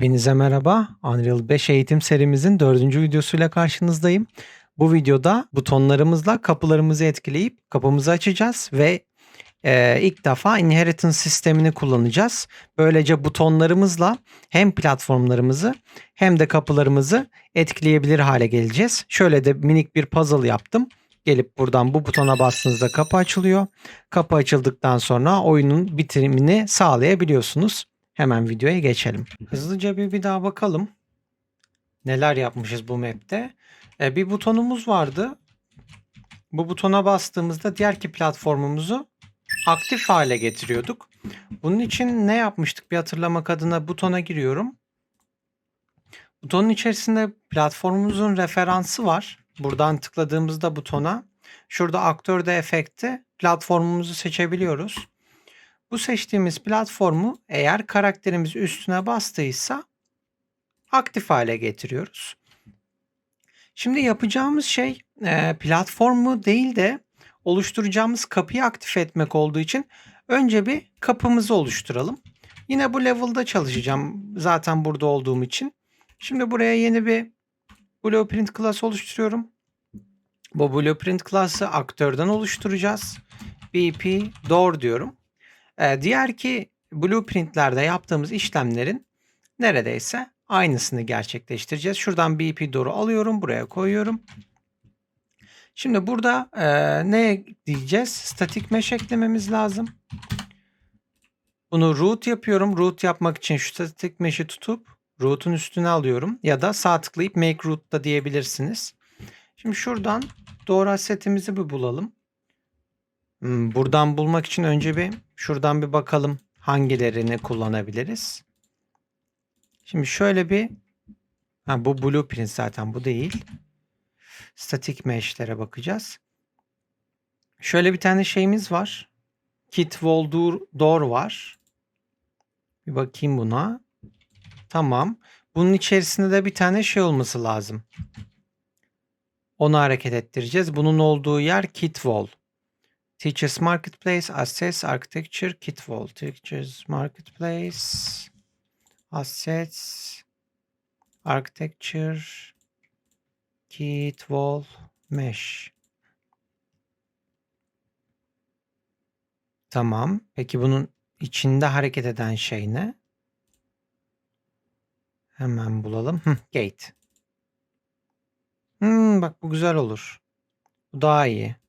Hepinize merhaba. Unreal 5 eğitim serimizin dördüncü videosuyla karşınızdayım. Bu videoda butonlarımızla kapılarımızı etkileyip kapımızı açacağız ve e, ilk defa inheritance sistemini kullanacağız. Böylece butonlarımızla hem platformlarımızı hem de kapılarımızı etkileyebilir hale geleceğiz. Şöyle de minik bir puzzle yaptım. Gelip buradan bu butona bastığınızda kapı açılıyor. Kapı açıldıktan sonra oyunun bitirimini sağlayabiliyorsunuz. Hemen videoya geçelim. Hızlıca bir, bir daha bakalım. Neler yapmışız bu map'te. Ee, bir butonumuz vardı. Bu butona bastığımızda diğer ki platformumuzu aktif hale getiriyorduk. Bunun için ne yapmıştık bir hatırlamak adına butona giriyorum. Butonun içerisinde platformumuzun referansı var. Buradan tıkladığımızda butona şurada aktörde efekte platformumuzu seçebiliyoruz. Bu seçtiğimiz platformu eğer karakterimiz üstüne bastıysa aktif hale getiriyoruz. Şimdi yapacağımız şey e, platformu değil de oluşturacağımız kapıyı aktif etmek olduğu için önce bir kapımızı oluşturalım. Yine bu level'da çalışacağım zaten burada olduğum için. Şimdi buraya yeni bir blueprint class oluşturuyorum. Bu blueprint class'ı aktörden oluşturacağız. BP door diyorum. Ee, diğer ki blueprintlerde yaptığımız işlemlerin neredeyse aynısını gerçekleştireceğiz. Şuradan BP door'u alıyorum. Buraya koyuyorum. Şimdi burada e, ne diyeceğiz? Static mesh eklememiz lazım. Bunu root yapıyorum. Root yapmak için şu static mesh'i tutup root'un üstüne alıyorum. Ya da sağ tıklayıp make root da diyebilirsiniz. Şimdi şuradan doğru setimizi bir bulalım. Hmm, buradan bulmak için önce bir şuradan bir bakalım hangilerini kullanabiliriz. Şimdi şöyle bir ha, bu blueprint zaten bu değil. Static mesh'lere bakacağız. Şöyle bir tane şeyimiz var. Kit wall door var. Bir bakayım buna. Tamam. Bunun içerisinde de bir tane şey olması lazım. Onu hareket ettireceğiz. Bunun olduğu yer kit wall. Teachers Marketplace, Assets, Architecture, Kit Wall. Teachers Marketplace, Assets, Architecture, Kit Wall, Mesh. Tamam. Peki bunun içinde hareket eden şey ne? Hemen bulalım. Hı, gate. Hmm, bak bu güzel olur. Bu daha iyi.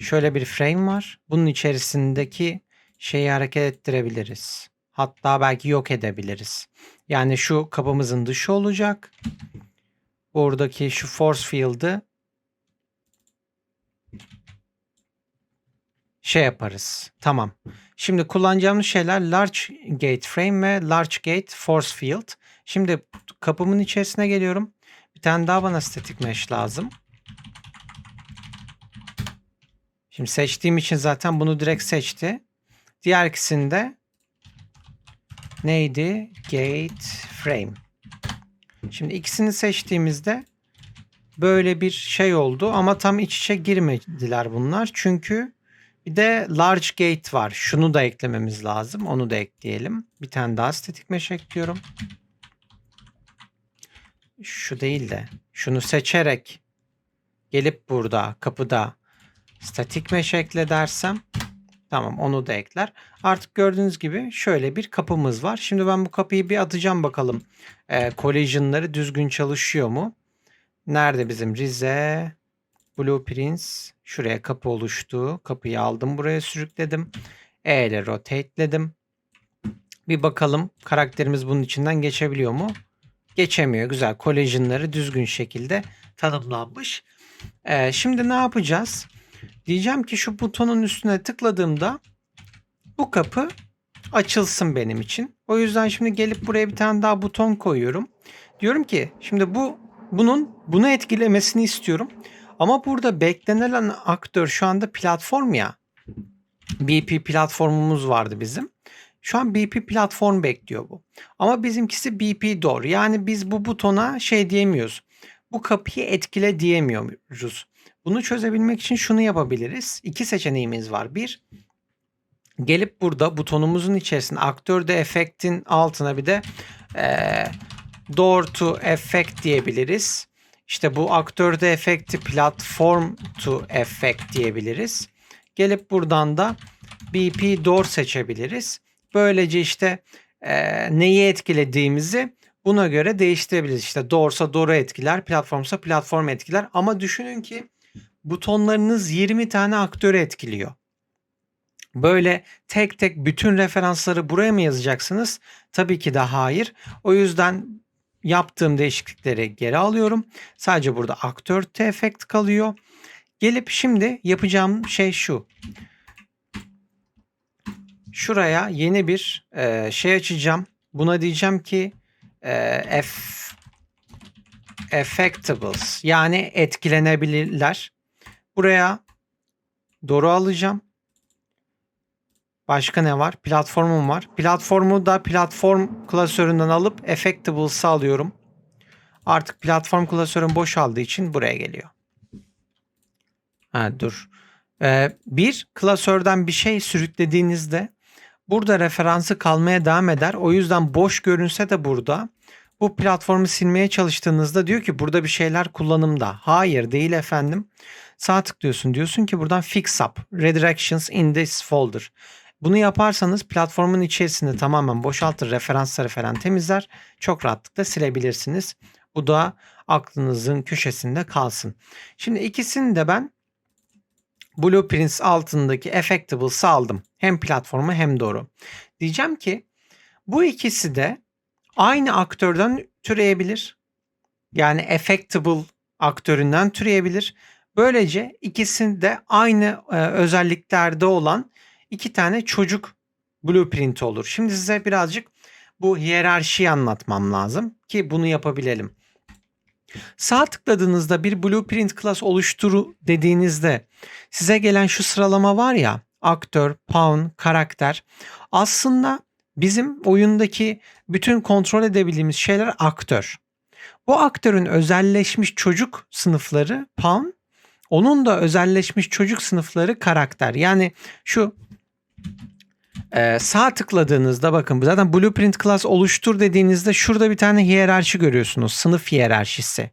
Şöyle bir frame var. Bunun içerisindeki şeyi hareket ettirebiliriz. Hatta belki yok edebiliriz. Yani şu kapımızın dışı olacak. Buradaki şu force field'ı şey yaparız. Tamam. Şimdi kullanacağımız şeyler large gate frame ve large gate force field. Şimdi kapımın içerisine geliyorum. Bir tane daha bana static mesh lazım. Şimdi seçtiğim için zaten bunu direkt seçti. Diğer ikisinde neydi? Gate frame. Şimdi ikisini seçtiğimizde böyle bir şey oldu ama tam iç içe girmediler bunlar. Çünkü bir de large gate var. Şunu da eklememiz lazım. Onu da ekleyelim. Bir tane daha statik mesh ekliyorum. Şu değil de şunu seçerek gelip burada kapıda statik mesh ekle dersem tamam onu da ekler. Artık gördüğünüz gibi şöyle bir kapımız var. Şimdi ben bu kapıyı bir atacağım bakalım. E, collision'ları düzgün çalışıyor mu? Nerede bizim Rize? Blueprints. Şuraya kapı oluştu. Kapıyı aldım buraya sürükledim. E ile rotateledim. Bir bakalım karakterimiz bunun içinden geçebiliyor mu? Geçemiyor. Güzel. Collision'ları düzgün şekilde tanımlanmış. Ee, şimdi ne yapacağız? Diyeceğim ki şu butonun üstüne tıkladığımda bu kapı açılsın benim için. O yüzden şimdi gelip buraya bir tane daha buton koyuyorum. Diyorum ki şimdi bu bunun bunu etkilemesini istiyorum. Ama burada beklenilen aktör şu anda platform ya. BP platformumuz vardı bizim. Şu an BP platform bekliyor bu. Ama bizimkisi BP door. Yani biz bu butona şey diyemiyoruz. Bu kapıyı etkile diyemiyoruz. Bunu çözebilmek için şunu yapabiliriz. İki seçeneğimiz var. Bir, gelip burada butonumuzun içerisinde aktörde efektin altına bir de e, door to effect diyebiliriz. İşte bu aktörde efekti platform to effect diyebiliriz. Gelip buradan da BP door seçebiliriz. Böylece işte e, neyi etkilediğimizi buna göre değiştirebiliriz. İşte door'sa door'u etkiler, platformsa platform etkiler. Ama düşünün ki butonlarınız 20 tane aktörü etkiliyor. Böyle tek tek bütün referansları buraya mı yazacaksınız? Tabii ki de hayır. O yüzden yaptığım değişiklikleri geri alıyorum. Sadece burada aktör efekt kalıyor. Gelip şimdi yapacağım şey şu. Şuraya yeni bir e, şey açacağım. Buna diyeceğim ki e, F affectables yani etkilenebilirler. Buraya doğru alacağım. Başka ne var? Platformum var. Platformu da platform klasöründen alıp Effectables'ı alıyorum. Artık platform klasörüm boşaldığı için buraya geliyor. Ha dur. Ee, bir klasörden bir şey sürüklediğinizde burada referansı kalmaya devam eder. O yüzden boş görünse de burada bu platformu silmeye çalıştığınızda diyor ki burada bir şeyler kullanımda. Hayır değil efendim. Sağ tıklıyorsun diyorsun ki buradan fix up redirections in this folder. Bunu yaparsanız platformun içerisinde tamamen boşaltır, referansları falan temizler. Çok rahatlıkla silebilirsiniz. Bu da aklınızın köşesinde kalsın. Şimdi ikisini de ben Blueprints altındaki Effectables'ı aldım. Hem platformu hem doğru. Diyeceğim ki bu ikisi de aynı aktörden türeyebilir. Yani Effectable aktöründen türeyebilir. Böylece ikisinde aynı e, özelliklerde olan iki tane çocuk blueprint olur. Şimdi size birazcık bu hiyerarşiyi anlatmam lazım ki bunu yapabilelim. Sağ tıkladığınızda bir blueprint class oluşturu dediğinizde size gelen şu sıralama var ya aktör, pawn, karakter aslında bizim oyundaki bütün kontrol edebildiğimiz şeyler aktör. Bu aktörün özelleşmiş çocuk sınıfları pawn, onun da özelleşmiş çocuk sınıfları karakter. Yani şu ee, sağ tıkladığınızda bakın zaten blueprint class oluştur dediğinizde şurada bir tane hiyerarşi görüyorsunuz. Sınıf hiyerarşisi.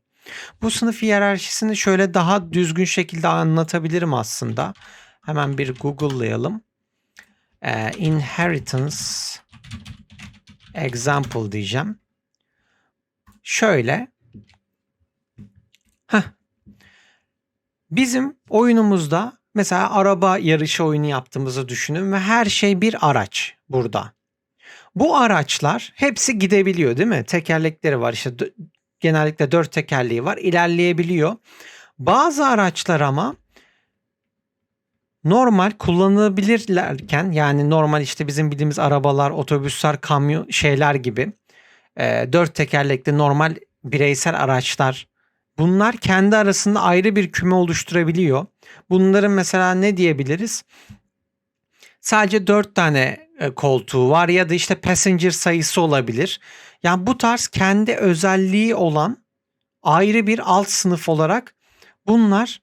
Bu sınıf hiyerarşisini şöyle daha düzgün şekilde anlatabilirim aslında. Hemen bir Google'layalım. Ee, inheritance example diyeceğim. Şöyle. Heh. Bizim oyunumuzda Mesela araba yarışı oyunu yaptığımızı düşünün ve her şey bir araç burada. Bu araçlar hepsi gidebiliyor değil mi? Tekerlekleri var işte genellikle dört tekerleği var ilerleyebiliyor. Bazı araçlar ama normal kullanılabilirlerken yani normal işte bizim bildiğimiz arabalar, otobüsler, kamyon şeyler gibi e, dört tekerlekli normal bireysel araçlar bunlar kendi arasında ayrı bir küme oluşturabiliyor. Bunların mesela ne diyebiliriz? Sadece 4 tane e, koltuğu var ya da işte passenger sayısı olabilir. Yani bu tarz kendi özelliği olan ayrı bir alt sınıf olarak bunlar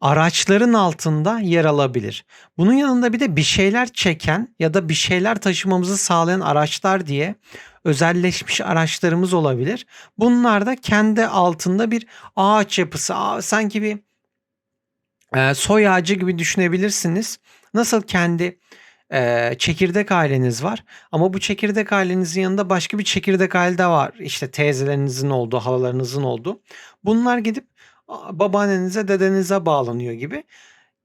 araçların altında yer alabilir. Bunun yanında bir de bir şeyler çeken ya da bir şeyler taşımamızı sağlayan araçlar diye özelleşmiş araçlarımız olabilir. Bunlar da kendi altında bir ağaç yapısı, sanki bir e, soy ağacı gibi düşünebilirsiniz. Nasıl kendi e, çekirdek aileniz var ama bu çekirdek ailenizin yanında başka bir çekirdek aile de var. İşte teyzelerinizin olduğu, halalarınızın olduğu. Bunlar gidip babaannenize, dedenize bağlanıyor gibi.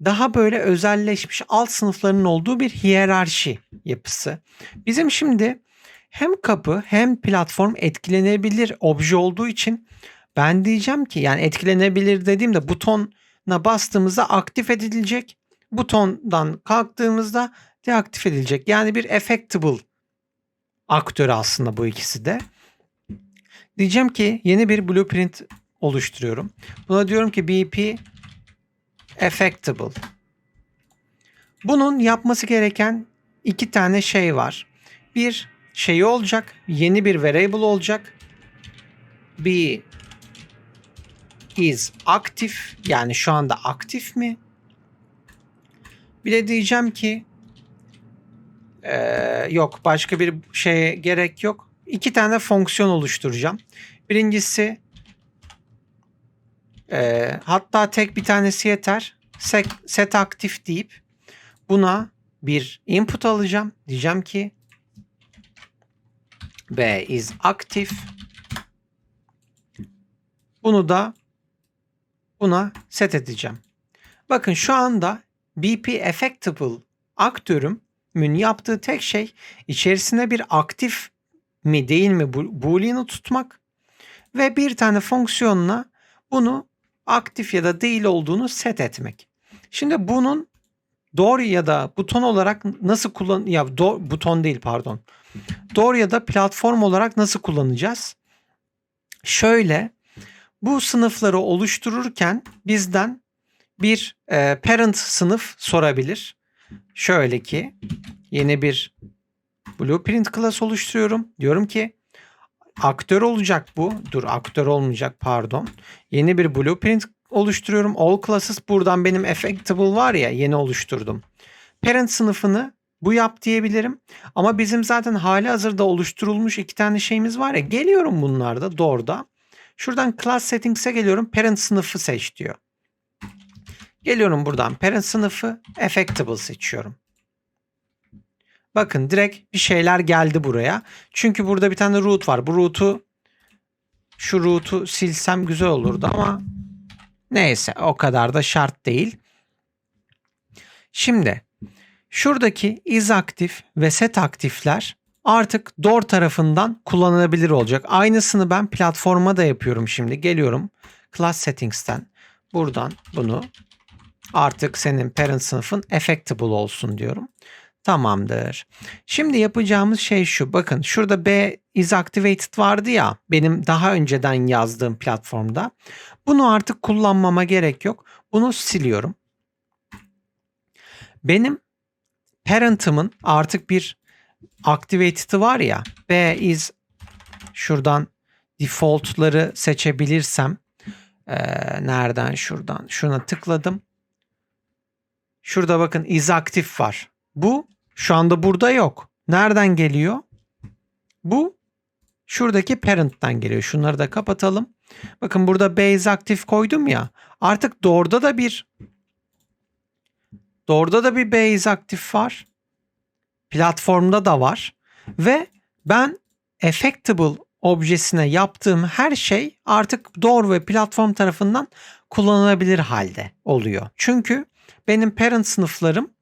Daha böyle özelleşmiş alt sınıflarının olduğu bir hiyerarşi yapısı. Bizim şimdi hem kapı hem platform etkilenebilir obje olduğu için ben diyeceğim ki yani etkilenebilir dediğimde buton bastığımızda aktif edilecek. Butondan kalktığımızda deaktif edilecek. Yani bir effectable aktör aslında bu ikisi de. Diyeceğim ki yeni bir blueprint oluşturuyorum. Buna diyorum ki BP effectable. Bunun yapması gereken iki tane şey var. Bir şeyi olacak. Yeni bir variable olacak. B is aktif yani şu anda aktif mi? Bir de diyeceğim ki ee, yok başka bir şeye gerek yok. iki tane fonksiyon oluşturacağım. Birincisi e, hatta tek bir tanesi yeter. Set, set aktif deyip buna bir input alacağım. Diyeceğim ki B is aktif. Bunu da buna set edeceğim. Bakın şu anda BP Effectable aktörümün yaptığı tek şey içerisine bir aktif mi değil mi boolean'ı tutmak ve bir tane fonksiyonla bunu aktif ya da değil olduğunu set etmek. Şimdi bunun doğru ya da buton olarak nasıl kullan ya do- buton değil pardon. Doğru ya da platform olarak nasıl kullanacağız? Şöyle bu sınıfları oluştururken bizden bir e, parent sınıf sorabilir. Şöyle ki yeni bir blueprint class oluşturuyorum. Diyorum ki aktör olacak bu. Dur aktör olmayacak pardon. Yeni bir blueprint oluşturuyorum. All classes buradan benim effectable var ya yeni oluşturdum. Parent sınıfını bu yap diyebilirim. Ama bizim zaten hali hazırda oluşturulmuş iki tane şeyimiz var ya. Geliyorum bunlarda doğruda. Şuradan class settings'e geliyorum. Parent sınıfı seç diyor. Geliyorum buradan parent sınıfı effectable seçiyorum. Bakın direkt bir şeyler geldi buraya. Çünkü burada bir tane root var. Bu root'u şu root'u silsem güzel olurdu ama neyse o kadar da şart değil. Şimdi şuradaki is aktif ve set aktifler artık door tarafından kullanılabilir olacak. Aynısını ben platforma da yapıyorum şimdi. Geliyorum class settings'ten buradan bunu artık senin parent sınıfın effectable olsun diyorum. Tamamdır. Şimdi yapacağımız şey şu. Bakın şurada B is activated vardı ya benim daha önceden yazdığım platformda. Bunu artık kullanmama gerek yok. Bunu siliyorum. Benim parent'ımın artık bir activated'ı var ya. B is şuradan default'ları seçebilirsem ee, nereden şuradan şuna tıkladım. Şurada bakın is aktif var. Bu şu anda burada yok. Nereden geliyor? Bu şuradaki parent'tan geliyor. Şunları da kapatalım. Bakın burada base aktif koydum ya. Artık doğruda da bir doğruda da bir base aktif var. Platformda da var. Ve ben effectable objesine yaptığım her şey artık door ve platform tarafından kullanılabilir halde oluyor. Çünkü benim parent sınıflarım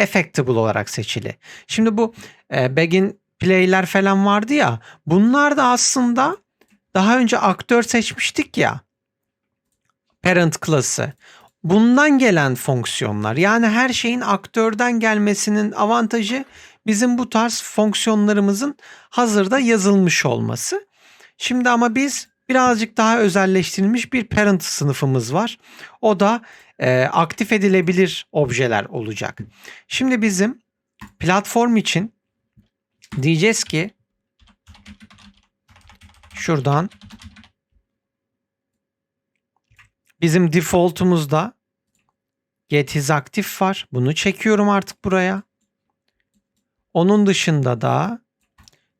effectable olarak seçili. Şimdi bu e, begin play'ler falan vardı ya bunlar da aslında daha önce aktör seçmiştik ya parent class'ı. Bundan gelen fonksiyonlar yani her şeyin aktörden gelmesinin avantajı bizim bu tarz fonksiyonlarımızın hazırda yazılmış olması. Şimdi ama biz birazcık daha özelleştirilmiş bir parent sınıfımız var. O da e, aktif edilebilir objeler olacak. Şimdi bizim platform için diyeceğiz ki şuradan bizim default'umuzda get aktif var. Bunu çekiyorum artık buraya. Onun dışında da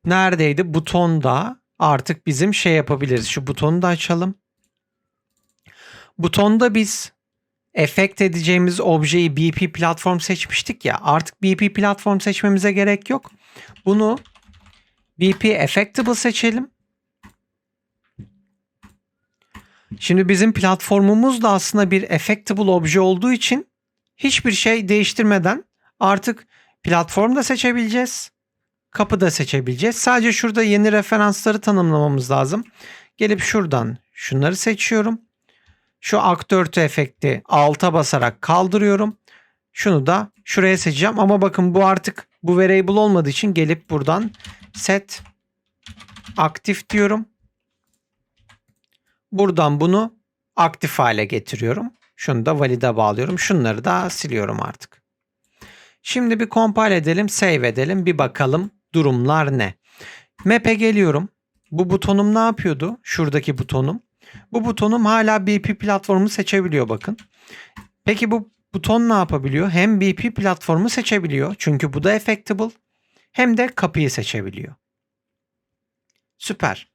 neredeydi? Butonda artık bizim şey yapabiliriz. Şu butonu da açalım. Butonda biz efekt edeceğimiz objeyi BP platform seçmiştik ya. Artık BP platform seçmemize gerek yok. Bunu BP effectable seçelim. Şimdi bizim platformumuz da aslında bir effectable obje olduğu için hiçbir şey değiştirmeden artık platform da seçebileceğiz. Kapı da seçebileceğiz. Sadece şurada yeni referansları tanımlamamız lazım. Gelip şuradan şunları seçiyorum. Şu aktör to efekti alta basarak kaldırıyorum. Şunu da şuraya seçeceğim ama bakın bu artık bu variable olmadığı için gelip buradan set aktif diyorum. Buradan bunu aktif hale getiriyorum. Şunu da valide bağlıyorum. Şunları da siliyorum artık. Şimdi bir compile edelim, save edelim. Bir bakalım durumlar ne? Map'e geliyorum. Bu butonum ne yapıyordu? Şuradaki butonum. Bu butonum hala BP platformu seçebiliyor bakın. Peki bu buton ne yapabiliyor? Hem BP platformu seçebiliyor. Çünkü bu da effectable. hem de kapıyı seçebiliyor. Süper.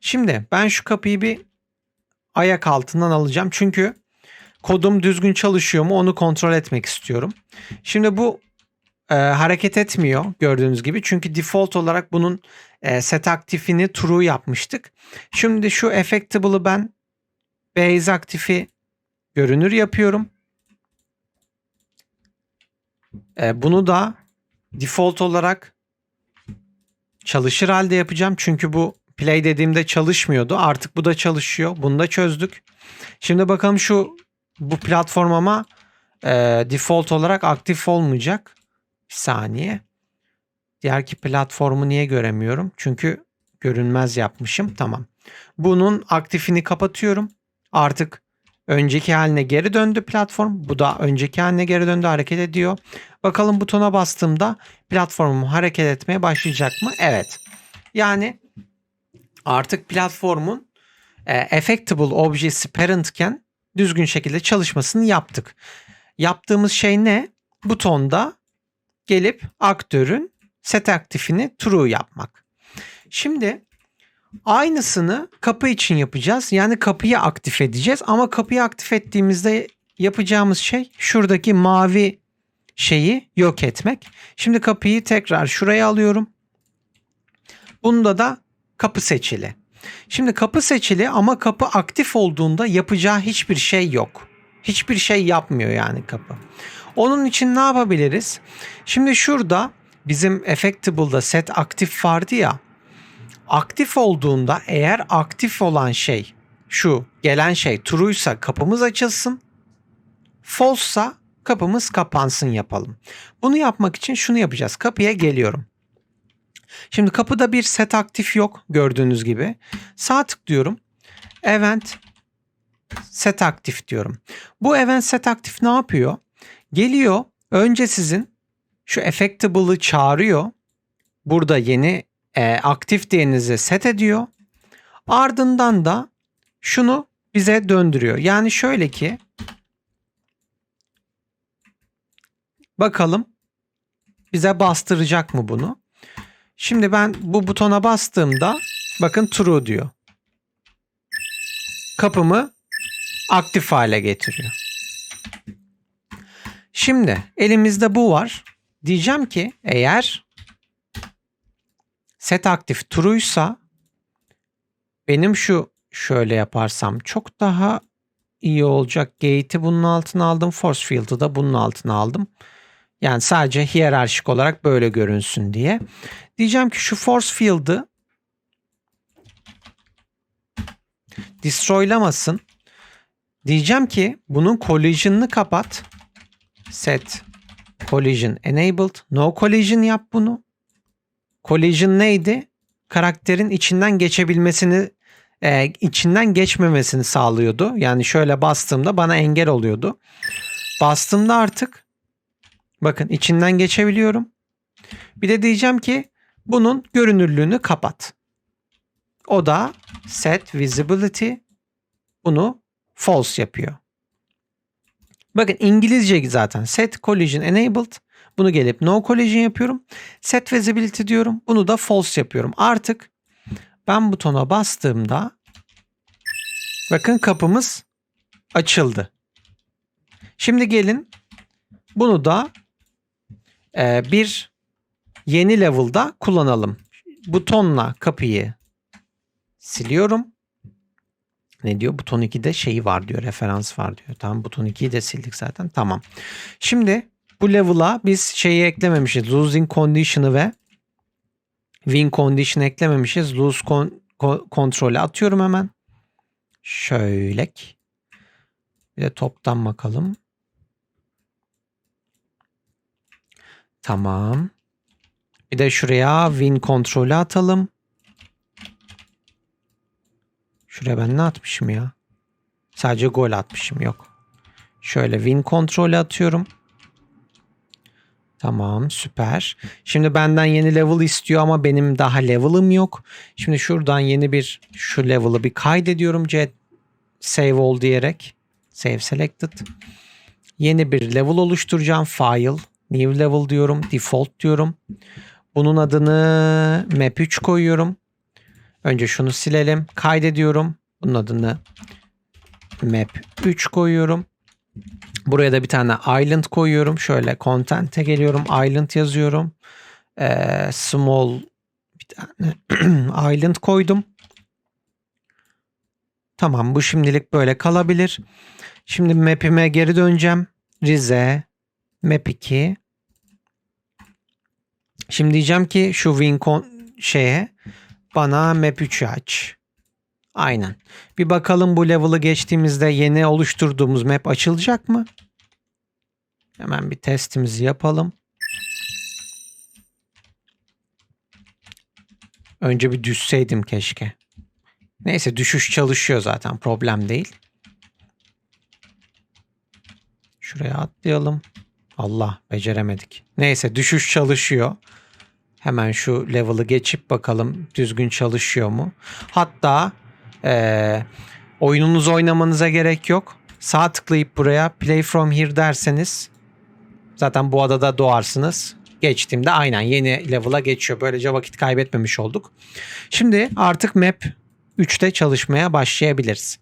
Şimdi ben şu kapıyı bir ayak altından alacağım. Çünkü kodum düzgün çalışıyor mu onu kontrol etmek istiyorum. Şimdi bu e, hareket etmiyor gördüğünüz gibi. Çünkü default olarak bunun e, set aktifini true yapmıştık. Şimdi şu effectable'ı ben base aktifi görünür yapıyorum. E, bunu da default olarak çalışır halde yapacağım. Çünkü bu play dediğimde çalışmıyordu. Artık bu da çalışıyor. Bunu da çözdük. Şimdi bakalım şu bu platformama e, default olarak aktif olmayacak. Saniye. Diğerki platformu niye göremiyorum? Çünkü görünmez yapmışım. Tamam. Bunun aktifini kapatıyorum. Artık önceki haline geri döndü platform. Bu da önceki haline geri döndü hareket ediyor. Bakalım butona bastığımda platformum hareket etmeye başlayacak mı? Evet. Yani artık platformun e, effectable objesi parentken düzgün şekilde çalışmasını yaptık. Yaptığımız şey ne? Butonda gelip aktörün set aktifini true yapmak. Şimdi aynısını kapı için yapacağız. Yani kapıyı aktif edeceğiz ama kapıyı aktif ettiğimizde yapacağımız şey şuradaki mavi şeyi yok etmek. Şimdi kapıyı tekrar şuraya alıyorum. Bunda da kapı seçili. Şimdi kapı seçili ama kapı aktif olduğunda yapacağı hiçbir şey yok. Hiçbir şey yapmıyor yani kapı. Onun için ne yapabiliriz? Şimdi şurada bizim Effectable'da set aktif vardı ya. Aktif olduğunda eğer aktif olan şey şu gelen şey true'ysa kapımız açılsın. False'sa kapımız kapansın yapalım. Bunu yapmak için şunu yapacağız. Kapıya geliyorum. Şimdi kapıda bir set aktif yok gördüğünüz gibi. Sağ tıklıyorum. Event set aktif diyorum. Bu event set aktif ne yapıyor? Geliyor önce sizin şu effectable'ı çağırıyor. Burada yeni e, aktif değerinizi set ediyor. Ardından da şunu bize döndürüyor. Yani şöyle ki bakalım bize bastıracak mı bunu? Şimdi ben bu butona bastığımda bakın true diyor. Kapımı aktif hale getiriyor. Şimdi elimizde bu var. Diyeceğim ki eğer set aktif true'ysa benim şu şöyle yaparsam çok daha iyi olacak. Gate'i bunun altına aldım. Force field'ı da bunun altına aldım. Yani sadece hiyerarşik olarak böyle görünsün diye. Diyeceğim ki şu force field'ı destroylamasın. Diyeceğim ki bunun collision'ını kapat. Set collision enabled. No collision yap bunu. Collision neydi? Karakterin içinden geçebilmesini e, içinden geçmemesini sağlıyordu. Yani şöyle bastığımda bana engel oluyordu. Bastığımda artık bakın içinden geçebiliyorum. Bir de diyeceğim ki bunun görünürlüğünü kapat. O da set visibility bunu false yapıyor. Bakın İngilizce zaten set collision enabled. Bunu gelip no collision yapıyorum. Set visibility diyorum. Bunu da false yapıyorum. Artık ben butona bastığımda bakın kapımız açıldı. Şimdi gelin bunu da e, bir yeni level'da kullanalım. Butonla kapıyı siliyorum. Ne diyor? Buton 2'de şeyi var diyor. Referans var diyor. Tamam buton 2'yi de sildik zaten. Tamam. Şimdi bu level'a biz şeyi eklememişiz. Losing condition'ı ve win condition eklememişiz. Lose con kontrolü atıyorum hemen. Şöyle. Bir de toptan bakalım. Tamam. Bir de şuraya win kontrolü atalım. Şuraya ben ne atmışım ya? Sadece gol atmışım yok. Şöyle win kontrolü atıyorum. Tamam süper. Şimdi benden yeni level istiyor ama benim daha level'ım yok. Şimdi şuradan yeni bir şu level'ı bir kaydediyorum. C save all diyerek. Save selected. Yeni bir level oluşturacağım. File. New level diyorum. Default diyorum. Bunun adını map 3 koyuyorum. Önce şunu silelim. Kaydediyorum. Bunun adını map 3 koyuyorum. Buraya da bir tane island koyuyorum. Şöyle content'e geliyorum. Island yazıyorum. Ee, small bir tane island koydum. Tamam bu şimdilik böyle kalabilir. Şimdi map'ime geri döneceğim. Rize map 2. Şimdi diyeceğim ki şu Wincon şeye bana map 3'ü aç. Aynen. Bir bakalım bu level'ı geçtiğimizde yeni oluşturduğumuz map açılacak mı? Hemen bir testimizi yapalım. Önce bir düşseydim keşke. Neyse düşüş çalışıyor zaten problem değil. Şuraya atlayalım. Allah beceremedik. Neyse düşüş çalışıyor. Hemen şu level'ı geçip bakalım düzgün çalışıyor mu? Hatta ee, oyununuzu oynamanıza gerek yok. Sağ tıklayıp buraya play from here derseniz zaten bu adada doğarsınız. Geçtiğimde aynen yeni level'a geçiyor. Böylece vakit kaybetmemiş olduk. Şimdi artık map 3'te çalışmaya başlayabiliriz.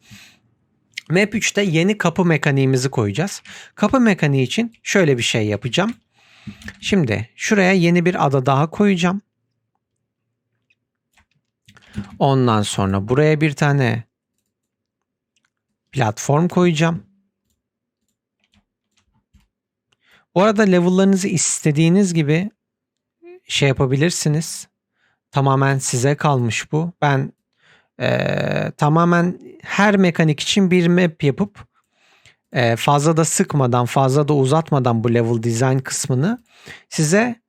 Map 3'te yeni kapı mekaniğimizi koyacağız. Kapı mekaniği için şöyle bir şey yapacağım. Şimdi şuraya yeni bir ada daha koyacağım. Ondan sonra buraya bir tane platform koyacağım. Bu arada level'larınızı istediğiniz gibi şey yapabilirsiniz. Tamamen size kalmış bu. Ben ee, tamamen her mekanik için bir map yapıp e, fazla da sıkmadan fazla da uzatmadan bu level design kısmını size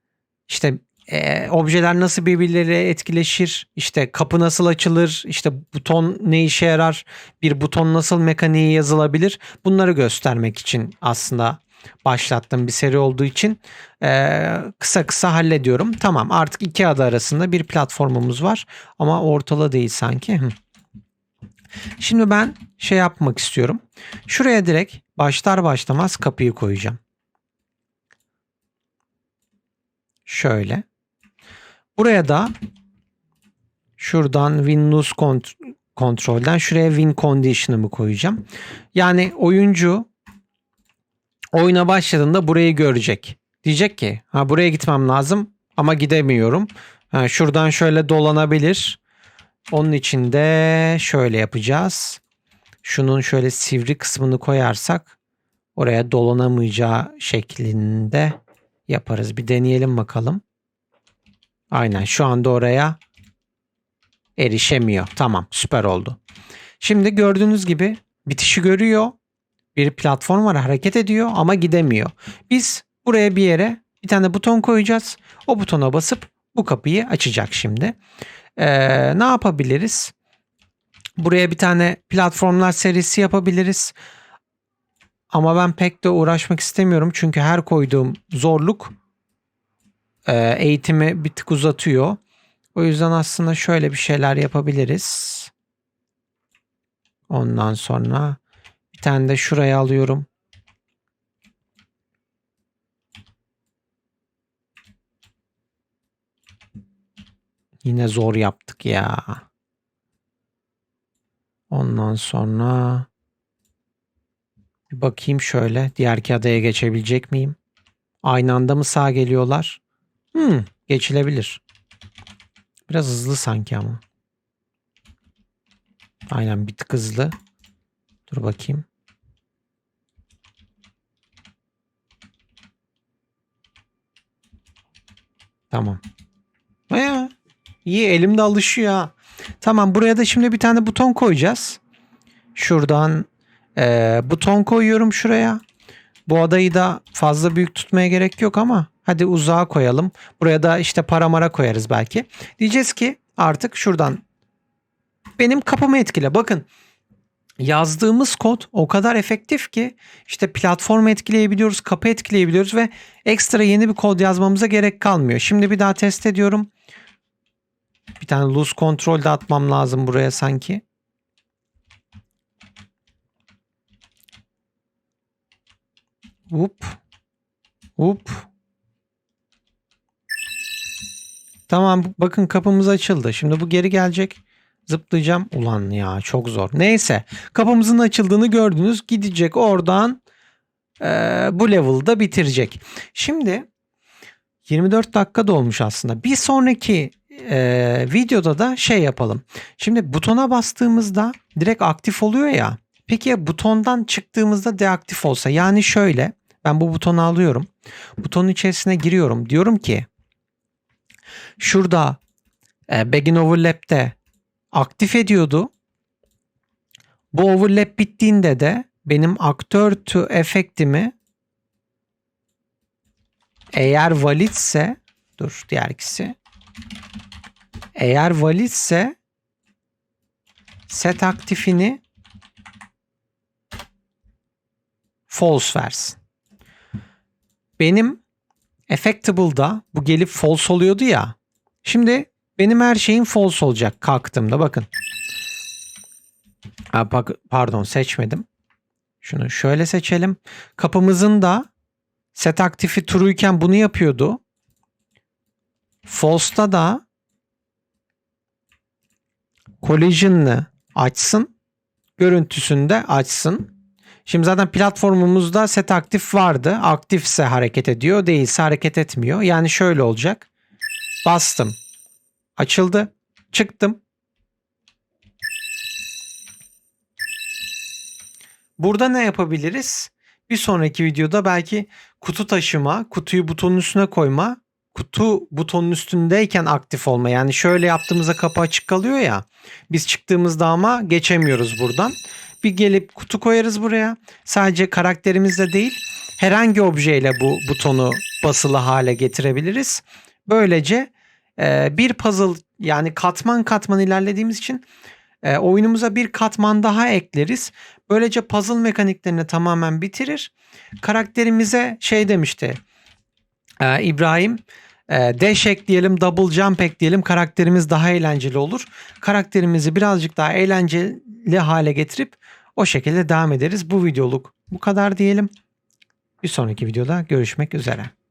işte e, objeler nasıl birbirleriyle etkileşir, işte kapı nasıl açılır, işte buton ne işe yarar, bir buton nasıl mekaniği yazılabilir bunları göstermek için aslında başlattığım bir seri olduğu için e, kısa kısa hallediyorum. Tamam artık iki adı arasında bir platformumuz var ama ortalı değil sanki. Şimdi ben şey yapmak istiyorum. Şuraya direkt başlar başlamaz kapıyı koyacağım. Şöyle. Buraya da şuradan win lose kont kontrolden şuraya win condition'ımı koyacağım. Yani oyuncu oyuna başladığında burayı görecek. Diyecek ki ha buraya gitmem lazım ama gidemiyorum. Ha, şuradan şöyle dolanabilir. Onun için de şöyle yapacağız. Şunun şöyle sivri kısmını koyarsak oraya dolanamayacağı şeklinde yaparız. Bir deneyelim bakalım. Aynen şu anda oraya erişemiyor. Tamam süper oldu. Şimdi gördüğünüz gibi bitişi görüyor. Bir platform var hareket ediyor ama gidemiyor. Biz buraya bir yere bir tane buton koyacağız. O butona basıp bu kapıyı açacak şimdi. Ee, ne yapabiliriz? Buraya bir tane platformlar serisi yapabiliriz. Ama ben pek de uğraşmak istemiyorum. Çünkü her koyduğum zorluk e, eğitimi bir tık uzatıyor. O yüzden aslında şöyle bir şeyler yapabiliriz. Ondan sonra bir tane de şuraya alıyorum. Yine zor yaptık ya. Ondan sonra bir bakayım şöyle diğerki adaya geçebilecek miyim? Aynı anda mı sağ geliyorlar? Hmm, geçilebilir. Biraz hızlı sanki ama. Aynen bir tık hızlı. Dur bakayım. Tamam. İyi elimde alışıyor. Tamam buraya da şimdi bir tane buton koyacağız. Şuradan e, buton koyuyorum şuraya. Bu adayı da fazla büyük tutmaya gerek yok ama hadi uzağa koyalım. Buraya da işte paramara koyarız belki. Diyeceğiz ki artık şuradan benim kapımı etkile. Bakın yazdığımız kod o kadar efektif ki işte platformu etkileyebiliyoruz, kapı etkileyebiliyoruz ve ekstra yeni bir kod yazmamıza gerek kalmıyor. Şimdi bir daha test ediyorum. Bir tane loose control de atmam lazım buraya sanki. Whoop. Whoop. Tamam bakın kapımız açıldı. Şimdi bu geri gelecek. Zıplayacağım. Ulan ya çok zor. Neyse kapımızın açıldığını gördünüz. Gidecek oradan eee, bu level'da bitirecek. Şimdi 24 dakika dolmuş aslında. Bir sonraki eee, videoda da şey yapalım. Şimdi butona bastığımızda direkt aktif oluyor ya. Peki ya butondan çıktığımızda deaktif olsa? Yani şöyle ben bu butonu alıyorum. Butonun içerisine giriyorum. Diyorum ki şurada e, Begin Overlap'te aktif ediyordu. Bu overlap bittiğinde de benim aktör to efektimi eğer validse dur diğer ikisi eğer validse set aktifini false versin. Benim Effectable'da bu gelip false oluyordu ya. Şimdi benim her şeyim false olacak kalktığımda bakın. Ha, bak, pardon seçmedim. Şunu şöyle seçelim. Kapımızın da set aktifi true'yken bunu yapıyordu. False'da da collision'lı açsın. Görüntüsünü de açsın. Şimdi zaten platformumuzda set aktif vardı. Aktifse hareket ediyor, değilse hareket etmiyor. Yani şöyle olacak. Bastım. Açıldı. Çıktım. Burada ne yapabiliriz? Bir sonraki videoda belki kutu taşıma, kutuyu butonun üstüne koyma, kutu butonun üstündeyken aktif olma. Yani şöyle yaptığımızda kapı açık kalıyor ya. Biz çıktığımızda ama geçemiyoruz buradan. Bir gelip kutu koyarız buraya. Sadece karakterimizle değil herhangi objeyle bu butonu basılı hale getirebiliriz. Böylece e, bir puzzle yani katman katman ilerlediğimiz için e, oyunumuza bir katman daha ekleriz. Böylece puzzle mekaniklerini tamamen bitirir. Karakterimize şey demişti e, İbrahim e, dash ekleyelim, double jump ekleyelim karakterimiz daha eğlenceli olur. Karakterimizi birazcık daha eğlenceli hale getirip o şekilde devam ederiz. Bu videoluk bu kadar diyelim. Bir sonraki videoda görüşmek üzere.